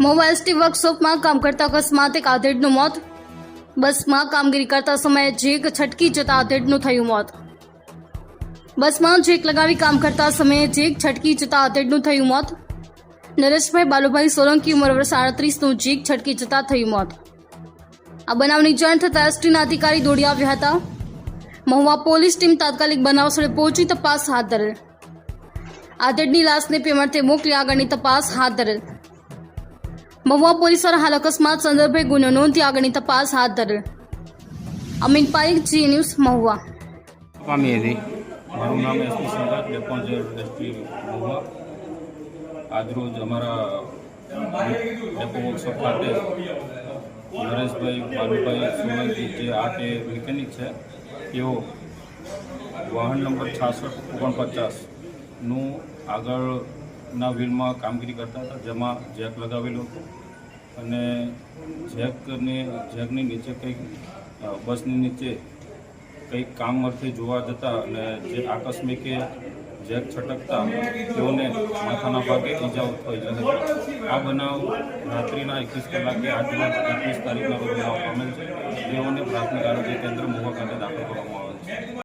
મોવા ST વર્કશોપમાં કામ કરતા અકસ્માત એક આધેડનું મોત. બસમાં કામગીરી કરતા સમયે જેક છટકી જતા આધેડનું થયું મોત. બસમાં જેક લગાવી કામ કરતા સમયે જેક છટકી જતા આધેડનું થયું મોત. નરેશભાઈ બાલુભાઈ સોલંકી ઉંમર વર્ષ આડત્રીસનું જીક છટકી જતા થયું મોત. આ બનાવની જાણ થતાં એસટીના અધિકારી દોડી આવ્યા હતા. મહુવા પોલીસ ટીમ તાત્કાલિક બનાવ સ્થળે પહોંચી તપાસ હાથ ધરેલ. આધેડની લાશને પેમરતે મોકલી આગળની તપાસ હાથ ધરેલ. મહુવા પોલીસ દ્વારા હાલ અકસ્માત સંદર્ભે ગુનો નોંધી આગળની તપાસ હાથ ધરેલ અમીન પાઇક જી ન્યૂઝ મહુવા પામી હતી મારું નામ એસપી સંઘાત ડેપોન્જર એસપી મહુવા આજરોજ અમારા ડેપો વર્કશોપ ખાતે નરેશભાઈ બાલુભાઈ સોલંકી જે આ તે મિકેનિક છે તેઓ વાહન નંબર છાસઠ ઓગણપચાસનું આગળના વ્હીલમાં કામગીરી કરતા હતા, જેમાં જેક લગાવેલું હતું. અને જેકને, જેકની નીચે કંઈક બસની નીચે કંઈક કામ અર્થે જોવા જતા અને જે આકસ્મિકે જેક છટકતા, તેઓને માથાના ભાગે ઈજાઓ થઈ હતી આ બનાવ રાત્રિના એકવીસ કલાકે આઠ દિવસ એકવીસ તારીખના રોજ બનાવ પામેલ છે. તેઓને પ્રાથમિક આરોગ્ય કેન્દ્ર મહુવા ખાતે દાખલ કરવામાં આવેલ છે.